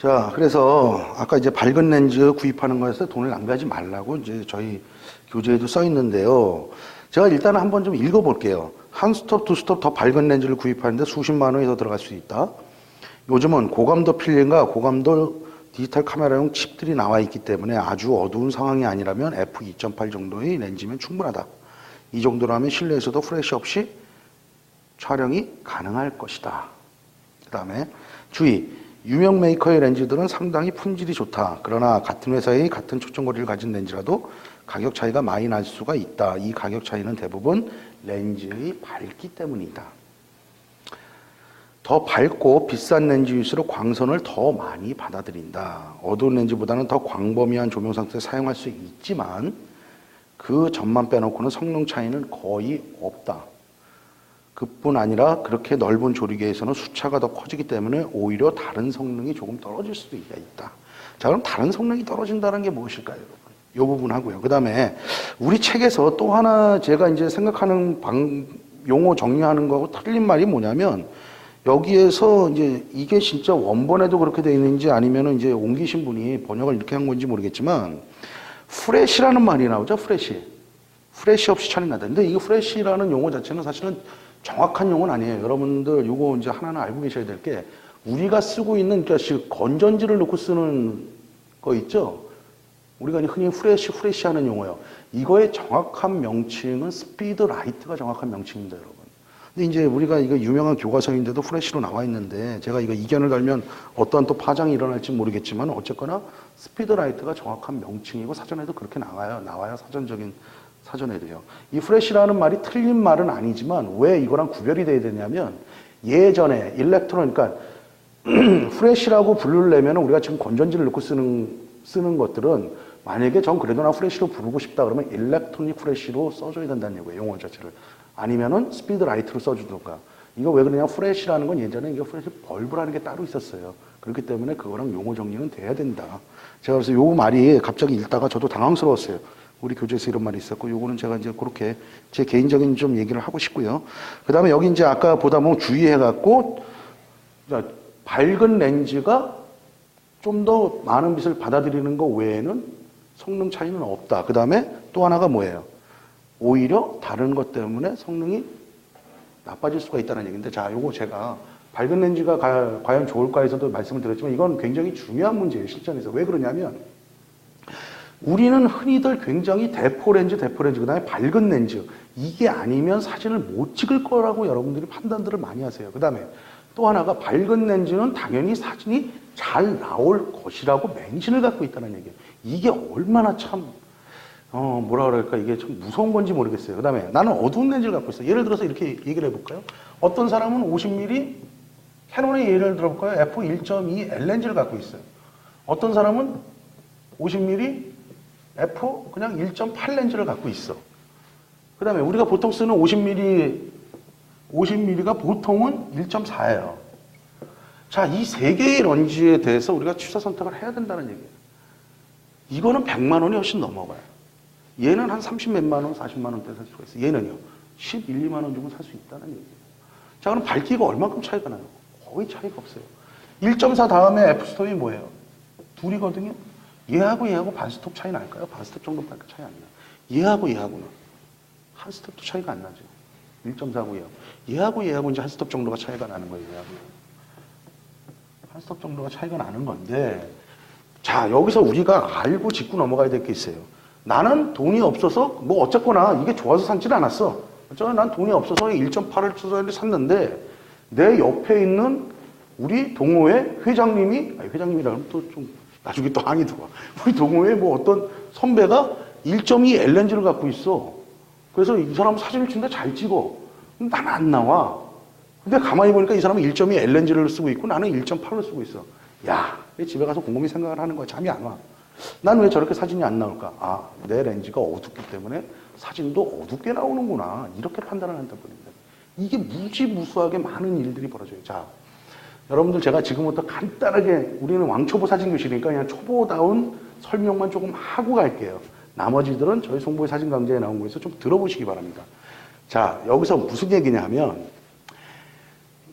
자, 그래서 아까 이제 밝은 렌즈 구입하는 거에서 돈을 낭비하지 말라고 이제 저희 교재에도 써 있는데요. 제가 일단 한번 좀 읽어볼게요. 한 스톱, 두 스톱 더 밝은 렌즈를 구입하는데 수십만 원이 더 들어갈 수 있다. 요즘은 고감도 필름과 고감도 디지털 카메라용 칩들이 나와 있기 때문에 아주 어두운 상황이 아니라면 f2.8 정도의 렌즈면 충분하다. 이 정도라면 실내에서도 프레시 없이 촬영이 가능할 것이다. 그 다음에 주의. 유명 메이커의 렌즈들은 상당히 품질이 좋다. 그러나 같은 회사의 같은 초점거리를 가진 렌즈라도 가격 차이가 많이 날 수가 있다. 이 가격 차이는 대부분 렌즈의 밝기 때문이다. 더 밝고 비싼 렌즈일수록 광선을 더 많이 받아들인다. 어두운 렌즈보다는 더 광범위한 조명 상태에 사용할 수 있지만 그 점만 빼놓고는 성능 차이는 거의 없다. 그뿐 아니라 그렇게 넓은 조리개에서는 수차가 더 커지기 때문에 오히려 다른 성능이 조금 떨어질 수도 있다. 자, 그럼 다른 성능이 떨어진다는 게 무엇일까요? 이 부분 하고요. 그 다음에 우리 책에서 또 하나 제가 이제 생각하는 방, 용어 정리하는 거하고 틀린 말이 뭐냐면 여기에서 이제 이게 진짜 원본에도 그렇게 돼 있는지 아니면은 이제 옮기신 분이 번역을 이렇게 한 건지 모르겠지만 프레시라는 말이 나오죠, 프레시. 프레시 없이 촬영 나다. 근데 이 프레시라는 용어 자체는 사실은 정확한 용어는 아니에요. 여러분들 요거 이제 하나는 알고 계셔야 될 게 우리가 쓰고 있는 그러니까 건전지를 놓고 쓰는 거 있죠. 우리가 흔히 후레쉬 후레쉬 하는 용어요. 이거의 정확한 명칭은 스피드 라이트가 정확한 명칭입니다, 여러분. 근데 이제 우리가 이거 유명한 교과서인데도 후레쉬로 나와 있는데 제가 이거 이견을 달면 어떠한 또 파장이 일어날지 모르겠지만 어쨌거나 스피드 라이트가 정확한 명칭이고 사전에도 그렇게 나와요. 나와요. 사전적인 사전에도요. 이 프레시라는 말이 틀린 말은 아니지만 왜 이거랑 구별이 돼야 되냐면 예전에 일렉트론 그러니까 프레시라고 부르려면 우리가 지금 건전지를 넣고 쓰는 쓰는 것들은 만약에 전 그래도 나 프레시로 부르고 싶다 그러면 일렉트로닉 프레시로 써줘야 된다는 얘기예요. 용어 자체를. 아니면은 스피드 라이트로 써주던가. 이거 왜 그러냐? 프레시라는 건 예전에 이게 프레시 벌브라는 게 따로 있었어요. 그렇기 때문에 그거랑 용어 정리는 돼야 된다. 제가 그래서 요 말이 갑자기 읽다가 저도 당황스러웠어요. 우리 교재에서 이런 말이 있었고, 요거는 제가 이제 그렇게 제 개인적인 좀 얘기를 하고 싶고요. 그 다음에 여기 이제 아까 보다 보면 주의해갖고, 밝은 렌즈가 좀 더 많은 빛을 받아들이는 것 외에는 성능 차이는 없다. 그 다음에 또 하나가 뭐예요? 오히려 다른 것 때문에 성능이 나빠질 수가 있다는 얘기인데, 자, 요거 제가 밝은 렌즈가 가- 과연 좋을까 해서도 말씀을 드렸지만 이건 굉장히 중요한 문제예요, 실전에서. 왜 그러냐면, 우리는 흔히들 굉장히 대포 렌즈, 대포 렌즈, 그 다음에 밝은 렌즈, 이게 아니면 사진을 못 찍을 거라고 여러분들이 판단들을 많이 하세요. 그 다음에 또 하나가 밝은 렌즈는 당연히 사진이 잘 나올 것이라고 맹신을 갖고 있다는 얘기예요. 이게 얼마나 참, 어, 뭐라 그럴까, 이게 참 무서운 건지 모르겠어요. 그 다음에 나는 어두운 렌즈를 갖고 있어요. 예를 들어서 이렇게 얘기를 해볼까요? 어떤 사람은 50mm 캐논의 예를 들어볼까요? f1.2 L 렌즈를 갖고 있어요. 어떤 사람은 50mm f 그냥 1.8 렌즈를 갖고 있어. 그 다음에 우리가 보통 쓰는 50mm, 50mm가 보통은 1.4예요. 자, 이 세 개의 렌즈에 대해서 우리가 취사 선택을 해야 된다는 얘기예요. 이거는 100만 원이 훨씬 넘어가요. 얘는 한 30 몇만 원, 40만 원대 살 수가 있어요. 얘는요, 11, 2만 원 주면 살 수 있다는 얘기예요. 자, 그럼 밝기가 얼마큼 차이가 나요? 거의 차이가 없어요. 1.4 다음에 F스톱이 뭐예요? 둘이거든요. 얘하고 얘하고 반 스톱 차이 날까요? 반 스톱 정도밖에 차이 안 나요. 얘하고 얘하고는 한 스톱도 차이가 안 나죠. 1.4고 얘하고. 얘하고 얘하고 이제 한 스톱 정도가 차이가 나는 거예요. 얘하고. 한 스톱 정도가 차이가 나는 건데 자 여기서 우리가 알고 짚고 넘어가야 될 게 있어요. 나는 돈이 없어서 뭐 어쨌거나 이게 좋아서 산지는 않았어. 어쩌나 난 돈이 없어서 1.8을 써서 샀는데 내 옆에 있는 우리 동호회 회장님이 아니 회장님이라 그러면 또좀 나중에 또 항의 들어와. 우리 동호회 뭐 어떤 선배가 1.2 L렌즈를 갖고 있어. 그래서 이 사람 사진을 찍는데 잘 찍어. 나는 안 나와. 근데 가만히 보니까 이 사람은 1.2 L렌즈를 쓰고 있고 나는 1.8을 쓰고 있어. 야, 왜 집에 가서 곰곰이 생각을 하는 거야. 잠이 안 와. 난 왜 저렇게 사진이 안 나올까? 아, 내 렌즈가 어둡기 때문에 사진도 어둡게 나오는구나. 이렇게 판단을 한다는 겁니다. 이게 무지무수하게 많은 일들이 벌어져요. 자, 여러분들 제가 지금부터 간단하게 우리는 왕초보 사진 교실이니까 그냥 초보다운 설명만 조금 하고 갈게요. 나머지들은 저희 송보의 사진 강좌에 나온 거에서 좀 들어보시기 바랍니다. 자, 여기서 무슨 얘기냐 하면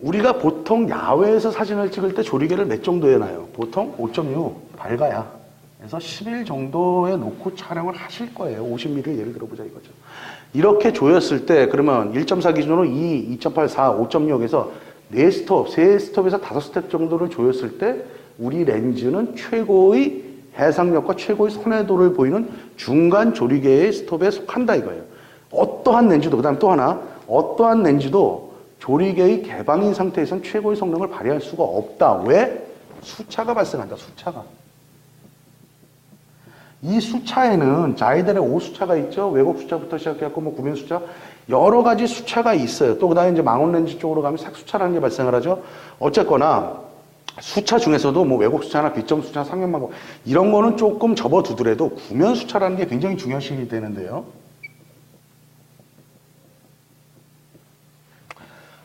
우리가 보통 야외에서 사진을 찍을 때 조리개를 몇 정도에 놔요? 보통 5.6 밝아야. 그래서 10일 정도에 놓고 촬영을 하실 거예요. 50mm를 예를 들어보자 이거죠. 이렇게 조였을 때 그러면 1.4 기준으로 2, 2.8, 4, 5.6에서 4스톱, 3스톱에서 5스텝 정도를 조였을 때 우리 렌즈는 최고의 해상력과 최고의 선회도를 보이는 중간 조리개의 스톱에 속한다 이거예요. 어떠한 렌즈도 그다음 또 하나 어떠한 렌즈도 조리개의 개방인 상태에선 최고의 성능을 발휘할 수가 없다. 왜? 수차가 발생한다. 수차가. 이 수차에는 자이들의 오 수차가 있죠. 왜곡 수차부터 시작해갖고 뭐 구면 수차 여러 가지 수차가 있어요. 또 그다음에 이제 망원 렌즈 쪽으로 가면 색 수차라는 게 발생을 하죠. 어쨌거나 수차 중에서도 뭐 왜곡 수차나 비점 수차, 상면망고 이런 거는 조금 접어두더라도 구면 수차라는 게 굉장히 중요시 되는데요.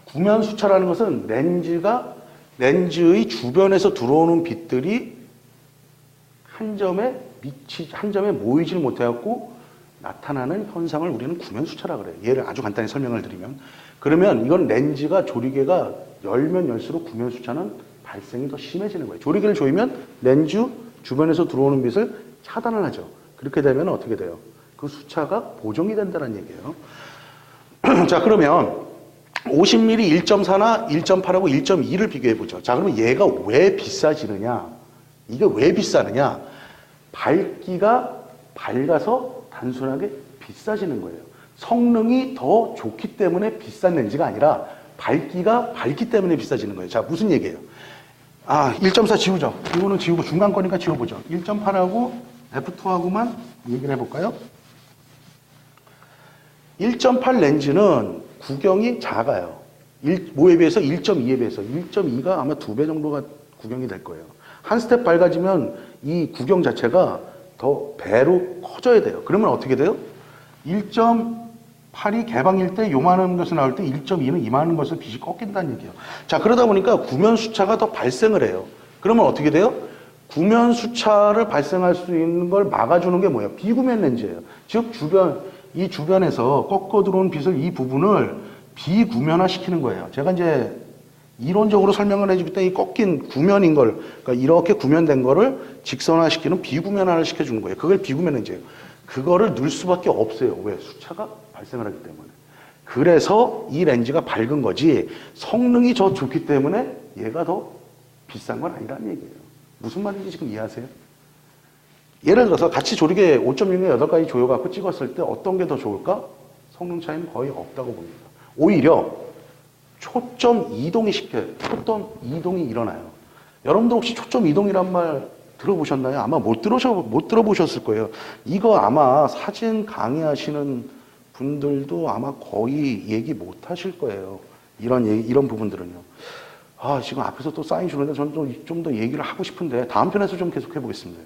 구면 수차라는 것은 렌즈가 렌즈의 주변에서 들어오는 빛들이 한 점에 미치 한 점에 모이질 못해갖고 나타나는 현상을 우리는 구면 수차라 그래요. 얘를 아주 간단히 설명을 드리면 그러면 이건 렌즈가 조리개가 열면 열수록 구면 수차는 발생이 더 심해지는 거예요. 조리개를 조이면 렌즈 주변에서 들어오는 빛을 차단을 하죠. 그렇게 되면 어떻게 돼요? 그 수차가 보정이 된다는 얘기예요. 자 그러면 50mm 1.4나 1.8하고 1.2를 비교해 보죠. 자, 그러면 얘가 왜 비싸지느냐? 이게 왜 비싸느냐? 밝기가 밝아서 단순하게 비싸지는 거예요. 성능이 더 좋기 때문에 비싼 렌즈가 아니라 밝기가 밝기 때문에 비싸지는 거예요. 자, 무슨 얘기예요? 아, 1.4 지우죠. 이거는 지우고 중간 거니까 지워보죠. 1.8하고 F2하고만 얘기를 해볼까요? 1.8 렌즈는 구경이 작아요. 1, 뭐에 비해서 1.2에 비해서 1.2가 아마 두 배 정도가 구경이 될 거예요. 한 스텝 밝아지면 이 구경 자체가 더 배로 커져야 돼요. 그러면 어떻게 돼요? 1.8이 개방일 때 요만한 것이 나올 때 1.2는 이만한 것을 빛이 꺾인다는 얘기예요. 자, 그러다 보니까 구면 수차가 더 발생을 해요. 그러면 어떻게 돼요? 구면 수차를 발생할 수 있는 걸 막아주는 게 뭐예요? 비구면 렌즈예요. 즉 주변 이 주변에서 꺾어 들어온 빛을 이 부분을 비구면화 시키는 거예요. 제가 이제 이론적으로 설명을 해줄 때이 꺾인 구면인 걸, 그러니까 이렇게 구면된 거를 직선화시키는 비구면화를 시켜주는 거예요. 그걸 비구면 렌즈예요. 그거를 넣을 수밖에 없어요. 왜? 수차가 발생을 하기 때문에. 그래서 이 렌즈가 밝은 거지 성능이 더 좋기 때문에 얘가 더 비싼 건 아니라는 얘기예요. 무슨 말인지 지금 이해하세요? 예를 들어서 같이 조리개 5.6에 8가지 조여갖고 찍었을 때 어떤 게 더 좋을까? 성능 차이는 거의 없다고 봅니다. 오히려 초점 이동이 시켜요. 초점 이동이 일어나요. 여러분들 혹시 초점 이동이란 말 들어보셨나요? 아마 못 들으셔, 못 들어보셨을 거예요. 이거 아마 사진 강의하시는 분들도 아마 거의 얘기 못 하실 거예요. 이런 얘기, 이런 부분들은요. 아, 지금 앞에서 또 사인 주는데 저는 좀더 얘기를 하고 싶은데 다음 편에서 좀 계속 해보겠습니다.